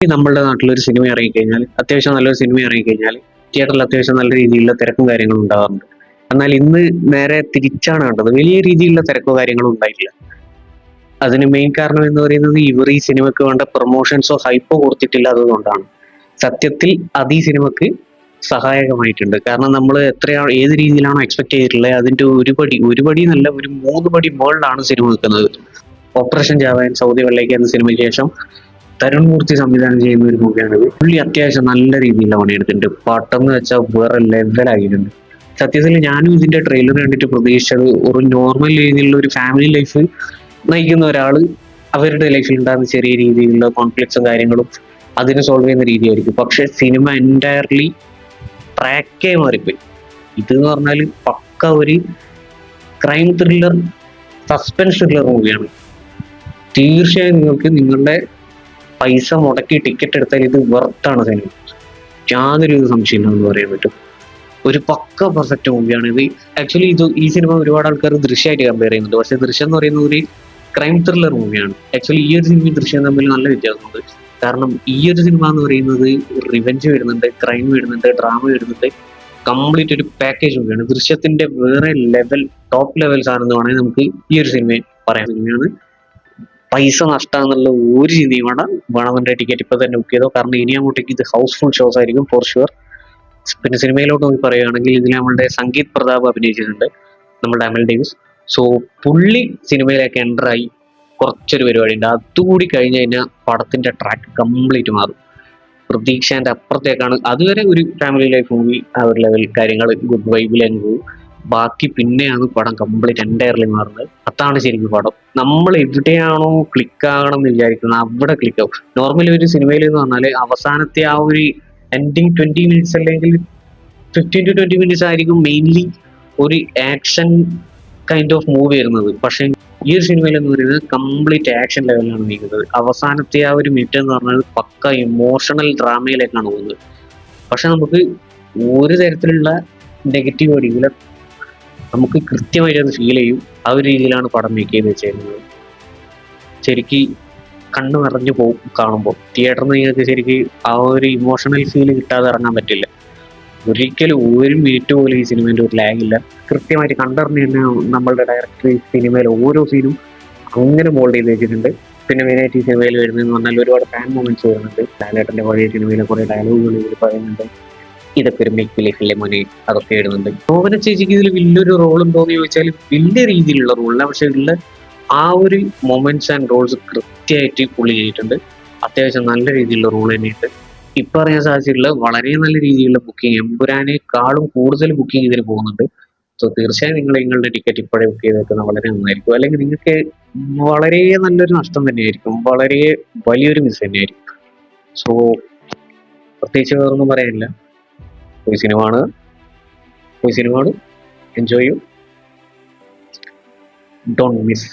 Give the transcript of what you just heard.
നമ്മളുടെ നാട്ടിലൊരു സിനിമ ഇറങ്ങിക്കഴിഞ്ഞാൽ അത്യാവശ്യം നല്ലൊരു സിനിമ ഇറങ്ങിക്കഴിഞ്ഞാൽ തിയേറ്ററിൽ അത്യാവശ്യം നല്ല രീതിയിലുള്ള തിരക്കും കാര്യങ്ങളും ഉണ്ടാകാറുണ്ട് എന്നാൽ ഇന്ന് നേരെ തിരിച്ചാണ് കണ്ടത്. വലിയ രീതിയിലുള്ള തിരക്കോ കാര്യങ്ങളോ ഉണ്ടായിട്ടില്ല. അതിന് മെയിൻ കാരണം എന്ന് പറയുന്നത് ഇവർ ഈ സിനിമയ്ക്ക് വേണ്ട പ്രൊമോഷൻസോ ഹൈപ്പോ കൊടുത്തിട്ടില്ലാത്തത് കൊണ്ടാണ് സത്യത്തിൽ അത് ഈ സിനിമക്ക് സഹായകമായിട്ടുണ്ട്. കാരണം നമ്മൾ എത്രയാണ് ഏത് രീതിയിലാണോ എക്സ്പെക്ട് ചെയ്തിട്ടുള്ളത് പടി ഒരു പടി എന്നല്ല ഒരു മൂന്ന് പടി മുകളിലാണ് സിനിമ നിൽക്കുന്നത്. ഓപ്പറേഷൻ ജാവാൻ സൗദി വെള്ളയ്ക്ക് എന്ന സിനിമയ്ക്ക് ശേഷം തരുൺ മൂർത്തി സംവിധാനം ചെയ്യുന്ന ഒരു മൂവിയാണിത് പുള്ളി അത്യാവശ്യം നല്ല രീതിയിലാണ് പണിയെടുത്തിട്ടുണ്ട്. പാട്ടെന്ന് വെച്ചാൽ വേറെ ലെവലായിട്ടുണ്ട് സത്യത്തിൽ ഞാനും ഇതിന്റെ ട്രെയിലർ കണ്ടിട്ട് പ്രതീക്ഷിച്ചത് ഒരു നോർമൽ രീതിയിലുള്ള ഒരു ഫാമിലി ലൈഫ് നയിക്കുന്ന ഒരാൾ അവരുടെ ലൈഫിൽ ഉണ്ടാകുന്ന ചെറിയ രീതിയിലുള്ള കോൺഫ്ലിക്ട്സും കാര്യങ്ങളും അതിനെ സോൾവ് ചെയ്യുന്ന രീതിയായിരിക്കും. പക്ഷെ സിനിമ എന്റയർലി ട്രാക്കേ മാറിപ്പോയി. ഇത് എന്ന് പറഞ്ഞാൽ പക്ക ഒരു ക്രൈം ത്രില്ലർ സസ്പെൻസ് ത്രില്ലർ മൂവിയാണ് തീർച്ചയായും നിങ്ങൾക്ക് നിങ്ങളുടെ പൈസ മുടക്കി ടിക്കറ്റ് എടുത്താൽ ഇത് വെർത്താണ് സിനിമ. യാതൊരു സംശയമില്ല എന്ന് പറയാൻ പറ്റും. ഒരു പക്ക പെർഫെക്റ്റ് മൂവിയാണ് ഇത് ആക്ച്വലി ഇത് ഈ സിനിമ ഒരുപാട് ആൾക്കാർ ദൃശ്യമായിട്ട് കമ്പയർ ചെയ്യുന്നുണ്ട്. പക്ഷേ ദൃശ്യം എന്ന് പറയുന്നത് ഒരു ക്രൈം ത്രില്ലർ മൂവിയാണ് ആക്ച്വലി ഈ ഒരു സിനിമയും ദൃശ്യം തമ്മിൽ നല്ല വ്യത്യാസമുണ്ട്. കാരണം ഈ ഒരു സിനിമ എന്ന് പറയുന്നത് റിവെഞ്ച് വരുന്നുണ്ട് ക്രൈം വരുന്നുണ്ട് ഡ്രാമ വരുന്നുണ്ട്. കംപ്ലീറ്റ് ഒരു പാക്കേജ് മൂവിയാണ് ദൃശ്യത്തിന്റെ വേറെ ലെവൽ ടോപ്പ് ലെവൽ സാധനം എന്ന് വേണമെങ്കിൽ നമുക്ക് ഈ ഒരു സിനിമയെ പറയാൻ സിനിമയാണ് പൈസ നഷ്ടമെന്നുള്ള ഒരു ചിന്തയും വേണം വേണമെന്നുണ്ടെങ്കിൽ ടിക്കറ്റ് ഇപ്പൊ തന്നെ ബുക്ക് ചെയ്തോ കാരണം ഇനി അങ്ങോട്ടേക്ക് ഇത് ഹൗസ്ഫുൾ ഷോസ് ആയിരിക്കും ഫോർ ഷുവർ പിന്നെ സിനിമയിലോട്ട് നോക്കി പറയുകയാണെങ്കിൽ ഇതിൽ നമ്മളുടെ സംഗീത് പ്രതാപ് അഭിനയിച്ചിട്ടുണ്ട് നമ്മുടെ അമൽ ഡേവിസ്. സോ പുള്ളി സിനിമയിലേക്ക് എന്റർ ആയി കുറച്ചൊരു പരിപാടി ഉണ്ട് അതുകൂടി കഴിഞ്ഞ് കഴിഞ്ഞാൽ പടത്തിന്റെ ട്രാക്ക് കംപ്ലീറ്റ് മാറും. പ്രതീക്ഷേന്റെ അപ്പുറത്തേക്കാണ്. അതുവരെ ഒരു ഫാമിലി ലൈഫ് മൂവി ആ ഒരു ലെവൽ കാര്യങ്ങൾ ഗുഡ് വൈബിലേക്ക് പോകും. ബാക്കി പിന്നെയാണ് പടം കംപ്ലീറ്റ് എന്റയർലി മാറുന്നത്. അതാണ് ശരിക്കും പടം. നമ്മൾ എവിടെയാണോ ക്ലിക്ക് ആകണം എന്ന് വിചാരിക്കുന്നത് അവിടെ ക്ലിക്ക് ആവും. നോർമലി ഒരു സിനിമയിൽ എന്ന് പറഞ്ഞാൽ അവസാനത്തെ ആ ഒരു എൻഡിങ് ട്വന്റി മിനിറ്റ്സ് അല്ലെങ്കിൽ ഫിഫ്റ്റീൻ ടു ട്വന്റി മിനിറ്റ്സ് ആയിരിക്കും മെയിൻലി ഒരു ആക്ഷൻ കൈൻഡ് ഓഫ് മൂവി വരുന്നത്. പക്ഷേ ഈ ഒരു സിനിമയിൽ എന്ന് പറയുന്നത് കംപ്ലീറ്റ് ആക്ഷൻ ലെവലിലാണ് നീക്കുന്നത് അവസാനത്തെ ആ ഒരു മിനിറ്റ് എന്ന് പറഞ്ഞാൽ പക്ക ഇമോഷണൽ ഡ്രാമയിലേക്കാണ് പോകുന്നത്. പക്ഷെ നമുക്ക് ഒരു തരത്തിലുള്ള നെഗറ്റീവ് അടിയില്ല നമുക്ക് കൃത്യമായിട്ട് അത് ഫീൽ ചെയ്യും. ആ ഒരു രീതിയിലാണ് പടം മേക്ക് ചെയ്ത് വെച്ചിരുന്നത് ശരിക്ക് കണ്ണു നിറഞ്ഞു പോകും കാണുമ്പോൾ. തിയേറ്ററിൽ നിന്ന് നിങ്ങൾക്ക് ശരിക്ക് ആ ഒരു ഇമോഷണൽ ഫീൽ കിട്ടാതെ ഇറങ്ങാൻ പറ്റില്ല. ഒരിക്കലും ഒരു മിനിറ്റ് പോലും ഈ സിനിമേന്റെ ഒരു ലാഗ് ഇല്ല. കൃത്യമായിട്ട് കണ്ടറിഞ്ഞ് നമ്മളുടെ ഡയറക്ടർ ഈ സിനിമയിലെ ഓരോ സീനും അങ്ങനെ മോൾഡ് ചെയ്ത് വെച്ചിട്ടുണ്ട്. പിന്നെ മെയിനായിട്ട് ഈ സിനിമയിൽ വരുന്നതെന്ന് പറഞ്ഞാൽ ഒരുപാട് ഫാൻ മൊമെന്റ്സ് വരുന്നുണ്ട്. ലാലേട്ടന്റെ പഴയ സിനിമയിലെ കുറേ ഡയലോഗുകൾ ഇതിൽ പറയുന്നുണ്ട്. ഇതൊക്കെ ഒരു മേക്ക് ലൈഫിലെ മോനെ? അതൊക്കെ ഇടുന്നുണ്ട്. ശോഭന ചേച്ചിക്ക് ഇതിൽ വലിയൊരു ഉണ്ടോ എന്ന് ചോദിച്ചാൽ വലിയ രീതിയിലുള്ള റോളില്ല പക്ഷെ ഇതിൽ ആ ഒരു മൊമെന്റ്സ് ആൻഡ് റോൾസ് കൃത്യമായിട്ട് പുള്ളി ചെയ്തിട്ടുണ്ട്. അത്യാവശ്യം നല്ല രീതിയിലുള്ള റോൾ തന്നെയുണ്ട്. ഇപ്പൊ അറിയാൻ സാധിച്ചിട്ടുള്ള വളരെ നല്ല രീതിയിലുള്ള ബുക്കിംഗ് എമ്പുരാനേക്കാളും കൂടുതൽ ബുക്കിംഗ് ഇതിന് പോകുന്നുണ്ട്. സോ തീർച്ചയായും നിങ്ങൾ നിങ്ങളുടെ ടിക്കറ്റ് ഇപ്പോഴേ ബുക്ക് ചെയ്ത് വെക്കുന്നത് വളരെ നന്നായിരിക്കും. അല്ലെങ്കിൽ നിങ്ങൾക്ക് വളരെ നല്ലൊരു നഷ്ടം തന്നെയായിരിക്കും. വളരെ വലിയൊരു മിസ് തന്നെയായിരിക്കും. സോ പ്രത്യേകിച്ച് വേറൊന്നും പറയാനില്ല. പോയി സിനിമ കാണുക പോയി സിനിമ കാണും എൻജോയ് ചെയ്യും. Don't miss